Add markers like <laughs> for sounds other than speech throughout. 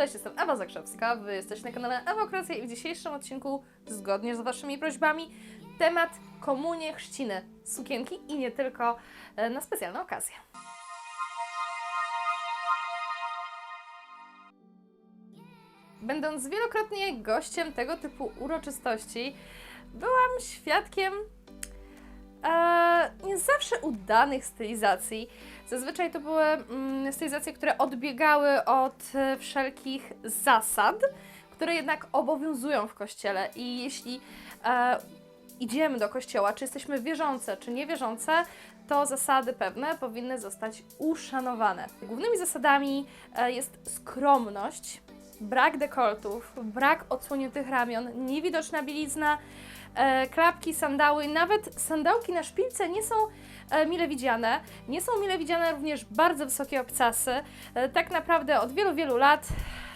Cześć, jestem Ewa Zakrzewska, wy jesteście na kanale Ewokracja i w dzisiejszym odcinku, zgodnie z waszymi prośbami, temat komunie, chrzciny, sukienki i nie tylko e, na specjalne okazje. Będąc wielokrotnie gościem tego typu uroczystości, byłam świadkiem zawsze udanych stylizacji. Zazwyczaj to były mm, stylizacje, które odbiegały od e, wszelkich zasad, które jednak obowiązują w kościele. I jeśli e, idziemy do kościoła, czy jesteśmy wierzące, czy niewierzące, to zasady pewne powinny zostać uszanowane. Głównymi zasadami e, jest skromność, brak dekoltów, brak odsłoniętych ramion, niewidoczna bielizna, e, klapki, sandały, nawet sandałki na szpilce nie są e, mile widziane. Nie są mile widziane również bardzo wysokie obcasy. E, tak naprawdę od wielu, wielu lat,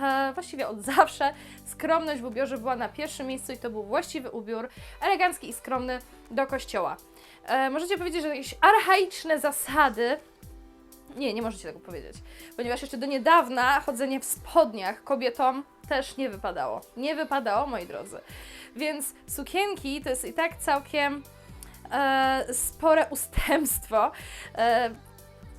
e, właściwie od <laughs> zawsze, skromność w ubiorze była na pierwszym miejscu i to był właściwy ubiór, elegancki i skromny do kościoła. E, możecie powiedzieć, że jakieś archaiczne zasady nie, nie możecie tego powiedzieć, ponieważ jeszcze do niedawna chodzenie w spodniach kobietom też nie wypadało. Nie wypadało, moi drodzy. Więc sukienki to jest i tak całkiem e, spore ustępstwo. E,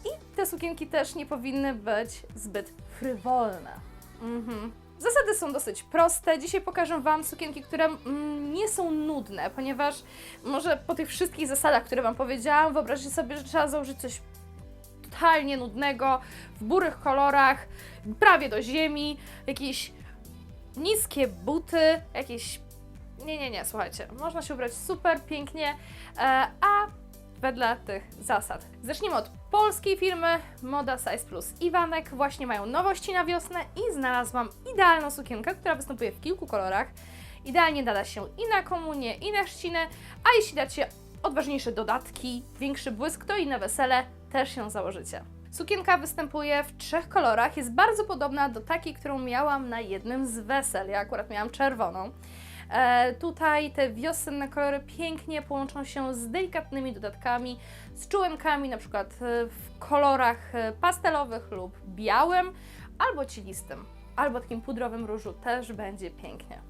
I te sukienki też nie powinny być zbyt frywolne. Mhm. Zasady są dosyć proste. Dzisiaj pokażę Wam sukienki, które mm, nie są nudne, ponieważ może po tych wszystkich zasadach, które Wam powiedziałam, wyobraźcie sobie, że trzeba założyć coś totalnie nudnego, w burych kolorach, prawie do ziemi, jakieś niskie buty, jakieś. Nie, nie, nie, słuchajcie, można się ubrać super pięknie, e, a wedle tych zasad. Zacznijmy od polskiej firmy Moda Size Plus Iwanek. Właśnie mają nowości na wiosnę i znalazłam idealną sukienkę, która występuje w kilku kolorach. Idealnie nada się i na komunię, i na chrzcinę, a jeśli dacie odważniejsze dodatki, większy błysk, to i na wesele też ją założycie. Sukienka występuje w trzech kolorach, jest bardzo podobna do takiej, którą miałam na jednym z wesel. Ja akurat miałam czerwoną. E, tutaj te wiosenne kolory pięknie połączą się z delikatnymi dodatkami, z czułenkami, na przykład e, w kolorach e, pastelowych lub białym, albo cielistym, albo takim pudrowym różu też będzie pięknie.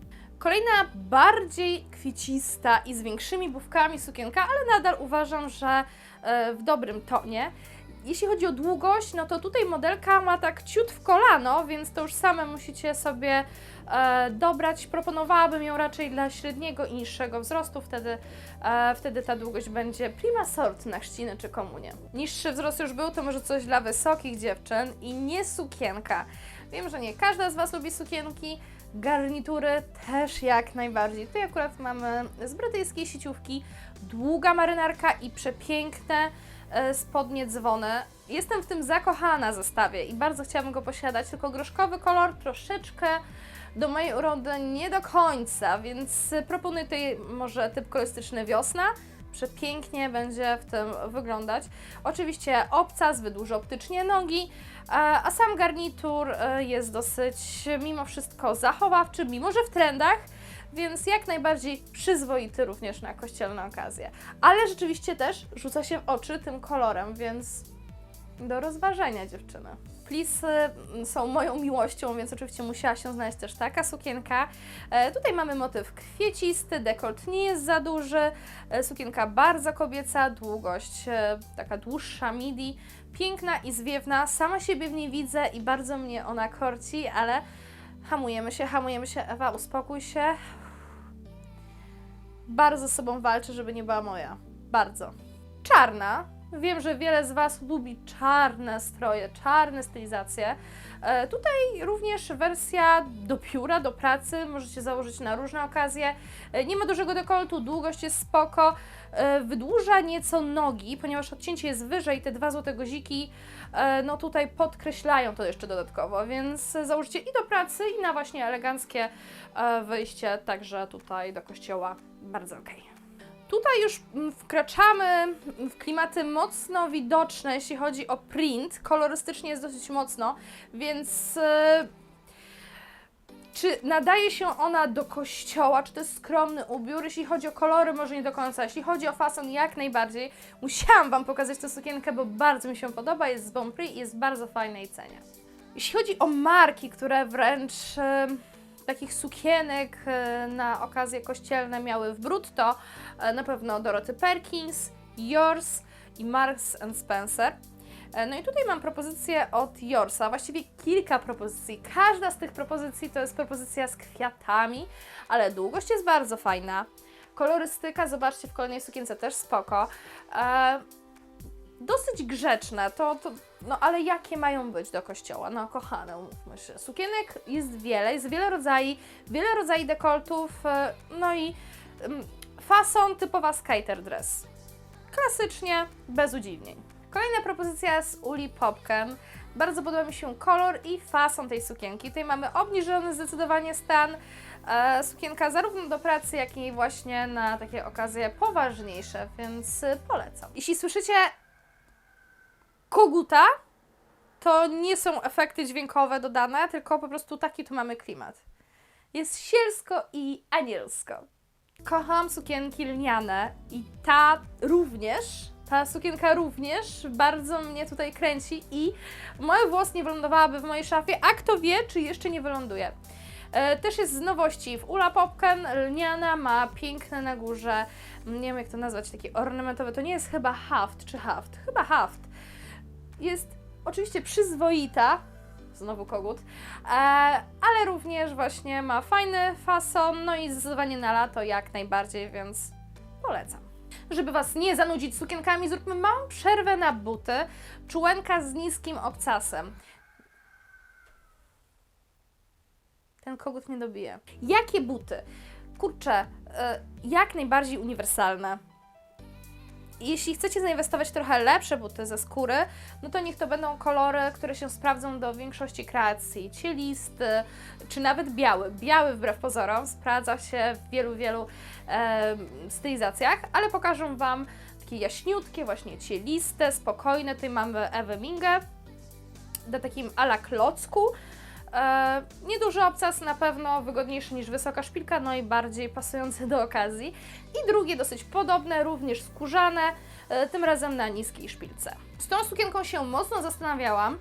Kolejna bardziej kwiecista i z większymi bufkami sukienka, ale nadal uważam, że e, w dobrym tonie. Jeśli chodzi o długość, no to tutaj modelka ma tak ciut w kolano, więc to już same musicie sobie e, dobrać. Proponowałabym ją raczej dla średniego i niższego wzrostu, wtedy, e, wtedy ta długość będzie prima sort na chrzciny czy komunie. Niższy wzrost już był, to może coś dla wysokich dziewczyn i nie sukienka. Wiem, że nie każda z Was lubi sukienki, garnitury też jak najbardziej. Tutaj akurat mamy z brytyjskiej sieciówki długa marynarka i przepiękne e, spodnie dzwony. Jestem w tym zakochana zestawie i bardzo chciałabym go posiadać, tylko groszkowy kolor troszeczkę do mojej urody nie do końca, więc proponuję tutaj może typ kolorystyczny wiosna. Przepięknie będzie w tym wyglądać. Oczywiście obcas wydłuży optycznie nogi, a, a sam garnitur e, jest dosyć mimo wszystko zachowawczy, mimo że w trendach, więc jak najbardziej przyzwoity również na kościelne okazje. Ale rzeczywiście też rzuca się w oczy tym kolorem, więc do rozważenia dziewczyny. Plisy mm, są moją miłością, więc oczywiście musiała się znaleźć też taka sukienka. E, tutaj mamy motyw kwiecisty, dekolt nie jest za duży, e, sukienka bardzo kobieca, długość e, taka dłuższa midi, piękna i zwiewna. Sama siebie w niej widzę i bardzo mnie ona korci, ale hamujemy się, hamujemy się. Ewa, uspokój się. Bardzo z sobą walczę, żeby nie była moja. Bardzo. Czarna. Wiem, że wiele z Was lubi czarne stroje, czarne stylizacje. E, tutaj również wersja do pióra, do pracy, możecie założyć na różne okazje. E, nie ma dużego dekoltu, długość jest spoko. E, wydłuża nieco nogi, ponieważ odcięcie jest wyżej, te dwa złote guziki, no tutaj podkreślają to jeszcze dodatkowo, więc założycie i do pracy, i na właśnie eleganckie wyjście, także tutaj do kościoła bardzo okej. Tutaj już mm, wkraczamy w klimaty mocno widoczne, jeśli chodzi o print. Kolorystycznie jest dosyć mocno, więc e, czy nadaje się ona do kościoła, czy to jest skromny ubiór? Jeśli chodzi o kolory, może nie do końca. Jeśli chodzi o fason, jak najbardziej. Musiałam Wam pokazać tę sukienkę, bo bardzo mi się podoba. Jest z Bon Prix i jest w bardzo fajnej cenie. Jeśli chodzi o marki, które wręcz e, takich sukienek e, na okazje kościelne miały w brutto, e, na pewno Dorothy Perkins, Yours i Marks and Spencer. E, No i tutaj mam propozycję od Yorsa, właściwie kilka propozycji. Każda z tych propozycji to jest propozycja z kwiatami, ale długość jest bardzo fajna. Kolorystyka, zobaczcie, w kolejnej sukience też spoko. E, dosyć grzeczne, to, to, no ale jakie mają być do kościoła? No kochane, umówmy się. Sukienek jest wiele, jest wiele rodzajów, wiele rodzajów dekoltów, e, no i mm, fason typowa skater dress. Klasycznie, bez udziwnień. Kolejna propozycja z Uli Popken. Bardzo podoba mi się kolor i fason tej sukienki. Tutaj mamy obniżony zdecydowanie stan. E, sukienka zarówno do pracy, jak i właśnie na takie okazje poważniejsze, więc y, polecam. Jeśli słyszycie koguta, to nie są efekty dźwiękowe dodane, tylko po prostu taki tu mamy klimat. Jest sielsko i anielsko. Kocham sukienki lniane i ta również, ta sukienka również bardzo mnie tutaj kręci i moje włos nie wylądowałaby w mojej szafie, a kto wie, czy jeszcze nie wyląduje. E, też jest z nowości w Ula Popken, lniana, ma piękne na górze, nie wiem jak to nazwać, takie ornamentowe, to nie jest chyba haft czy haft, chyba haft. Jest oczywiście przyzwoita, znowu kogut, e, ale również właśnie ma fajny fason, no i zdecydowanie na lato jak najbardziej, więc polecam. Żeby Was nie zanudzić sukienkami, zróbmy małą przerwę na buty. Czułenka z niskim obcasem. Ten kogut nie dobije. Jakie buty? Kurczę, e, jak najbardziej uniwersalne. Jeśli chcecie zainwestować trochę lepsze buty ze skóry, no to niech to będą kolory, które się sprawdzą do większości kreacji. Cielisty, czy nawet biały. Biały wbrew pozorom sprawdza się w wielu, wielu e, stylizacjach, ale pokażę Wam takie jaśniutkie, właśnie cieliste, spokojne. Tutaj mamy Ewę Mingę do takim ala klocku. E, nieduży obcas na pewno wygodniejszy niż wysoka szpilka, no i bardziej pasujący do okazji. I drugie dosyć podobne, również skórzane, e, tym razem na niskiej szpilce. Z tą sukienką się mocno zastanawiałam.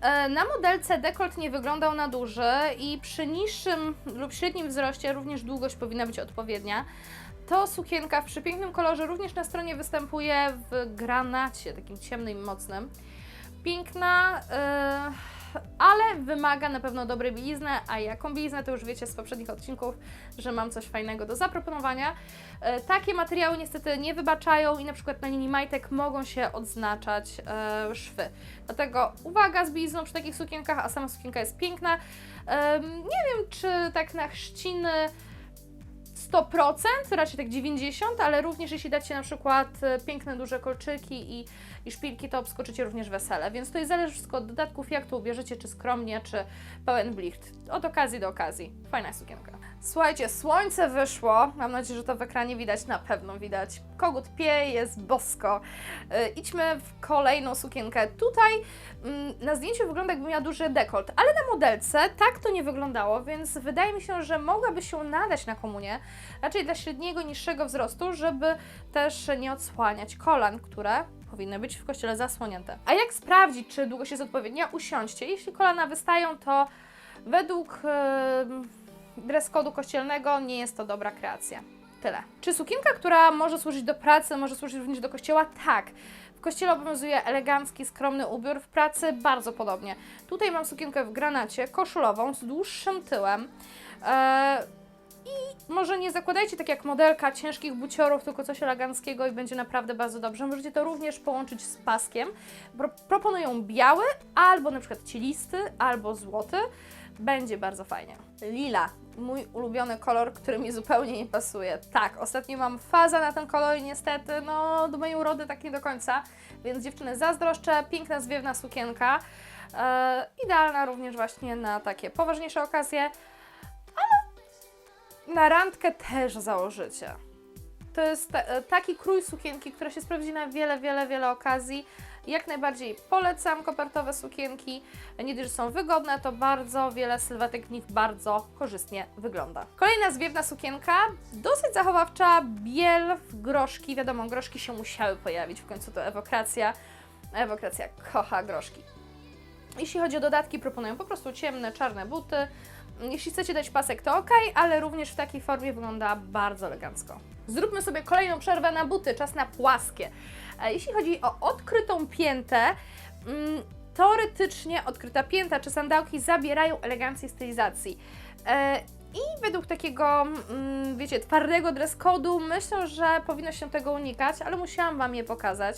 E, Na modelce dekolt nie wyglądał na duży i przy niższym lub średnim wzroście również długość powinna być odpowiednia. To sukienka w przepięknym kolorze również na stronie występuje w granacie, takim ciemnym i mocnym. Piękna, yy, ale wymaga na pewno dobrej bielizny, a jaką bieliznę to już wiecie z poprzednich odcinków, że mam coś fajnego do zaproponowania. Yy, takie materiały niestety nie wybaczają i na przykład na linii majtek mogą się odznaczać yy, szwy. Dlatego uwaga z bielizną przy takich sukienkach, a sama sukienka jest piękna. Ym, nie wiem, czy tak na chrzciny 100%, raczej tak 90%, ale również jeśli dacie na przykład e, piękne, duże kolczyki i, i szpilki, to obskoczycie również wesele. Więc to zależy wszystko od dodatków, jak to ubierzecie, czy skromnie, czy pełen blicht. Od okazji do okazji. Fajna sukienka. Słuchajcie, słońce wyszło. Mam nadzieję, że to w ekranie widać. Na pewno widać. Kogut pie, jest bosko. Yy, idźmy w kolejną sukienkę. Tutaj mm, na zdjęciu wygląda jakby miała duży dekolt, ale na modelce tak to nie wyglądało, więc wydaje mi się, że mogłaby się nadać na komunię, raczej dla średniego, niższego wzrostu, żeby też nie odsłaniać kolan, które powinny być w kościele zasłonięte. A jak sprawdzić, czy długość jest odpowiednia? Usiądźcie. Jeśli kolana wystają, to według yy, dress kodu kościelnego nie jest to dobra kreacja. Tyle. Czy sukienka, która może służyć do pracy, może służyć również do kościoła? Tak. W kościele obowiązuje elegancki, skromny ubiór, w pracy bardzo podobnie. Tutaj mam sukienkę w granacie, koszulową, z dłuższym tyłem. Eee, I może nie zakładajcie tak jak modelka ciężkich buciorów, tylko coś eleganckiego i będzie naprawdę bardzo dobrze. Możecie to również połączyć z paskiem. Pro proponują biały, albo na przykład cielisty, albo złoty. Będzie bardzo fajnie. Lila, mój ulubiony kolor, który mi zupełnie nie pasuje. Tak, ostatnio mam fazę na ten kolor i niestety, no, do mojej urody tak nie do końca, więc dziewczyny zazdroszczę. Piękna, zwiewna sukienka. E, idealna również właśnie na takie poważniejsze okazje, na randkę też założycie. To jest e, taki krój sukienki, która się sprawdzi na wiele, wiele, wiele okazji. Jak najbardziej polecam kopertowe sukienki. Nie że są wygodne, to bardzo wiele sylwetek w nich bardzo korzystnie wygląda. Kolejna zwiewna sukienka, dosyć zachowawcza, biel w groszki. Wiadomo, groszki się musiały pojawić, w końcu to ewokracja. Ewokracja kocha groszki. Jeśli chodzi o dodatki, proponuję po prostu ciemne, czarne buty. Jeśli chcecie dać pasek, to ok, ale również w takiej formie wygląda bardzo elegancko. Zróbmy sobie kolejną przerwę na buty, czas na płaskie. E, Jeśli chodzi o odkrytą piętę, mm, teoretycznie odkryta pięta czy sandałki zabierają elegancję stylizacji. E, I według takiego, mm, wiecie, twardego dress code'u myślę, że powinno się tego unikać, ale musiałam Wam je pokazać.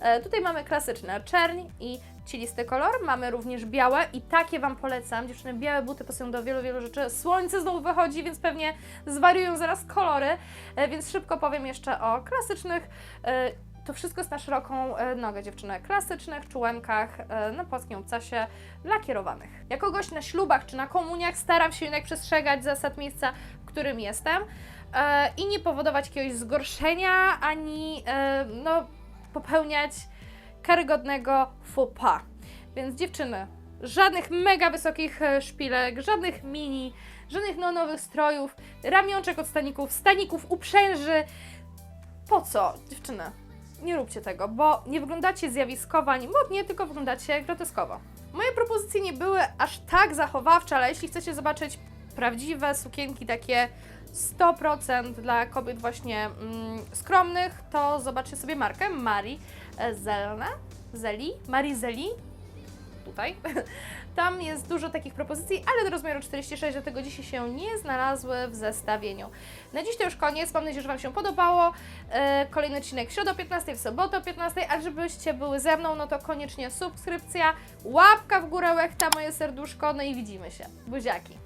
E, Tutaj mamy klasyczne czerń i cielisty kolor, mamy również białe i takie Wam polecam. Dziewczyny, białe buty pasują do wielu, wielu rzeczy. Słońce znowu wychodzi, więc pewnie zwariują zaraz kolory, e, więc szybko powiem jeszcze o klasycznych. e, To wszystko jest na szeroką e, nogę dziewczyny. Klasycznych czułenkach na płaskim obcasie lakierowanych. Jako gość na ślubach czy na komuniach staram się jednak przestrzegać zasad miejsca, w którym jestem i nie powodować jakiegoś zgorszenia, ani no, popełniać karygodnego faux pas. Więc dziewczyny, żadnych mega wysokich e, szpilek, żadnych mini, żadnych neonowych strojów, ramionczek od staników, staników, uprzęży. Po co, dziewczyny? Nie róbcie tego, bo nie wyglądacie zjawiskowo ani modnie, tylko wyglądacie groteskowo. Moje propozycje nie były aż tak zachowawcze, ale jeśli chcecie zobaczyć prawdziwe sukienki takie 100% dla kobiet właśnie mm, skromnych, to zobaczcie sobie markę Marii Zelne, Zeli, Marii Zeli, tutaj. <laughs> Tam jest dużo takich propozycji, ale do rozmiaru 46, dlatego dzisiaj się nie znalazły w zestawieniu. Na dziś to już koniec, mam nadzieję, że Wam się podobało. E, Kolejny odcinek w środę o 15, w sobotę o 15, a żebyście były ze mną, no to koniecznie subskrypcja, łapka w górę, łechta moje serduszko, no i widzimy się. Buziaki!